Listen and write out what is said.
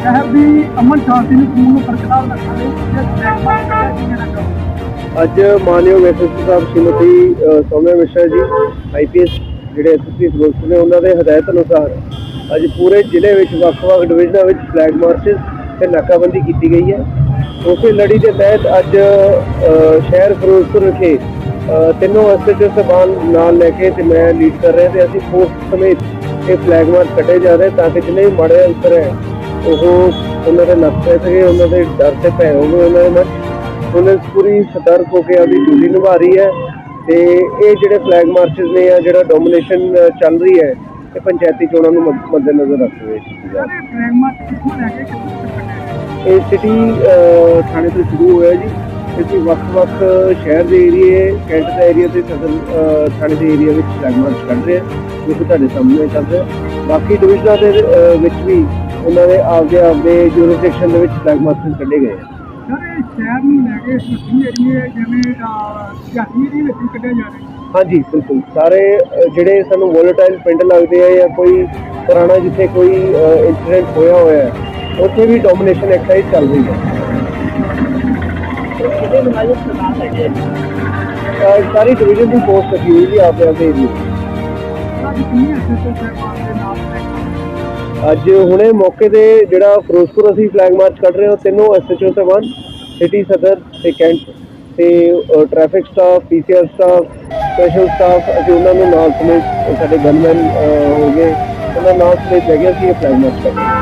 ਸ਼ਹਿਰ ਦੀ ਅਮਨ ਸ਼ਾਂਤੀ ਨੂੰ ਕਾਨੂੰਨ ਨੂੰ ਬਰਕਰਾਰ ਰੱਖਣ ਲਈ ਇਹ ਬਲੈਕ ਮਾਰਕੀਟ ਕਿਵੇਂ ਨਾ ਅੱਜ ਮਾਨਯੋਗ ਐਸਐਸਪੀ ਸਾਹਿਬ ਸ਼੍ਰੀਮਤੀ ਅ, ਸੌਮਿਆ ਮਿਸ਼ਰਾ ਜੀ ਆਈਪੀਐਸ ਜਿਹੜੇ ਐਸਐਸਪੀ ਫਿਰੋਜ਼ਪੁਰ ਨੇ ਉਹਨਾਂ ਦੇ ਹਦਾਇਤ ਅਨੁਸਾਰ ਅੱਜ ਪੂਰੇ ਜ਼ਿਲ੍ਹੇ ਵਿੱਚ ਵੱਖ-ਵੱਖ ਡਿਵੀਜ਼ਨਾਂ ਵਿੱਚ ਫਲੈਗ ਮਾਰਚਸ ਤੇ ਨਾਕਾਬੰਦੀ ਕੀਤੀ ਗਈ ਹੈ। ਉਸੇ ਲੜੀ ਦੇ ਤਹਿਤ ਅੱਜ ਸ਼ਹਿਰ ਫਿਰੋਜ਼ਪੁਰ ਵਿਖੇ ਅ, ਤਿੰਨੋਂ ਐਸਐਚਓ ਸਬਾਨ ਨਾਲ ਲੈ ਕੇ ਤੇ ਮੈਂ ਲੀਡ ਕਰ ਰਿਹਾ ਤੇ ਅਸੀਂ ਪੋਸਟ ਸਮੇਤ ਇਹ ਫਲੈਗ ਮਾਰਚ ਕੱਢੇ ਜਾ ਰਹੇ ਤਾਂ ਕਿ ਜਿੰਨੇ ਵੀ ਮਾੜੇ ਅੰਸਰ ਹੈ ਉਹ ਉਹਨਾਂ ਦੇ ਪੈ ਸਕੇ ਉਹਨਾਂ ਦੇ ਡਰ ਤੇ ਭੈ ਹੋਵੇ ਉਹਨਾਂ ਦੇ ਮਨ 'ਚ। ਪੁਲਿਸ ਪੂਰੀ ਸਤਰਕ ਹੋ ਕੇ ਆਪਣੀ ਡਿਊਟੀ ਨਿਭਾ ਰਹੀ ਹੈ ਤੇ ਇਹ ਜਿਹੜੇ ਫਲੈਗ ਮਾਰਚਸ ਨੇ ਆ ਜਿਹੜਾ ਡੋਮੀਨੇਸ਼ਨ ਚੱਲ ਰਹੀ ਹੈ ਇਹ ਪੰਚਾਇਤੀ ਚੋਣਾਂ ਨੂੰ ਮੱਦ- ਮੱਦੇਨਜ਼ਰ ਰੱਖਦੇ ਹੋਏ ਹੈ। ਇਹ ਸਿਟੀ ਥਾਣੇ ਤੋਂ ਸ਼ੁਰੂ ਹੋਇਆ ਜੀ ਅਸੀਂ ਵੱਖ-ਵੱਖ ਸ਼ਹਿਰ ਦੇ ਏਰੀਏ ਕੈਂਟ ਦਾ ਏਰੀਆ ਤੇ ਸਦਰ ਥਾਣੇ ਦੇ ਏਰੀਆ ਵਿੱਚ ਫਲੈਗ ਮਾਰਚ ਕੱਢ ਰਹੇ ਆ ਜੋ ਕਿ ਤੁਹਾਡੇ ਸਾਹਮਣੇ ਚੱਲ ਰਿਹਾ ਬਾਕੀ ਡਿਵੀਜ਼ਨਾਂ ਦੇ ਵਿੱਚ ਵੀ ਉਹਨਾਂ ਦੇ ਆਪਦੇ ਆਪਦੇ ਜੂਰਿਸਡਿਕਸ਼ਨ ਦੇ ਵਿੱਚ ਮਾਰਚ ਕੱਢੇ ਗਏ ਆ। ਸਰ ਇਹ ਸ਼ਹਿਰ ਨੂੰ ਲੈ ਕੇ ਸੱਤੀ ਏਰੀਏ ਜਿਵੇਂ ਸਿਆਸੀ ਏਰੀਏ ਵਿੱਚ ਵੀ ਕੱਢਿਆ ਜਾ ਰਿਹਾ ਹਾਂਜੀ ਬਿਲਕੁਲ। ਸਾਰੇ ਜਿਹੜੇ ਸਾਨੂੰ ਵੋਲੇਟਾਈਲ ਪਿੰਡ ਲੱਗਦੇ ਆ ਜਾਂ ਕੋਈ ਪੁਰਾਣਾ ਜਿੱਥੇ ਕੋਈ ਇਨਸੀਡੈਂਟ ਹੋਇਆ ਹੋਇਆ ਹੈ ਉੱਥੇ ਵੀ ਡੋਮੀਨੇਸ਼ਨ ਐਕਸਰਸਾਈਜ਼ ਚੱਲ ਰਹੀ ਹੈ। ਇਹਦੇ ਸਰਕਾਰ ਸਾਰੀ ਡਿਵੀਜ਼ਨ ਦੀ ਪੋਸਟ ਲੱਗੀ ਹੋਈ ਜੀ ਆਪਦੇ ਆਪਦੇ ਏਰੀਏ ਅੱਜ ਕਿੰਨੇ ਐਸਐਸਓ ਸਾਹਿਬਾਨ ਦੇ ਨਾਲ? ਅੱਜ ਹੁਣੇ ਮੌਕੇ ਤੇ ਜਿਹੜਾ ਫਿਰੋਜ਼ਪੁਰ ਅਸੀਂ ਫਲੈਗ ਮਾਰਚ ਕੱਢ ਰਹੇ ਹਾਂ ਉਹ ਤਿੰਨੋਂ ਐਸਐਚਓ ਸਾਹਿਬਾਨ ਸਿਟੀ ਸਦਰ ਤੇ ਕੈਂਟ ਤੇ traffic staff PCR staff special staff ਅਸੀਂ ਉਹਨਾਂ ਨੂੰ ਨਾਲ ਸਮੇਤ ਸਾਡੇ ਗਨਮੈਨ ਹੋ ਗਏ। ਉਹਨਾਂ ਨਾਲ ਸਮੇਤ ਲੈ ਕੇ ਅਸੀਂ ਇਹ ਫਲੈਗ ਮਾਰਚ ਕਰ ਰਹੇ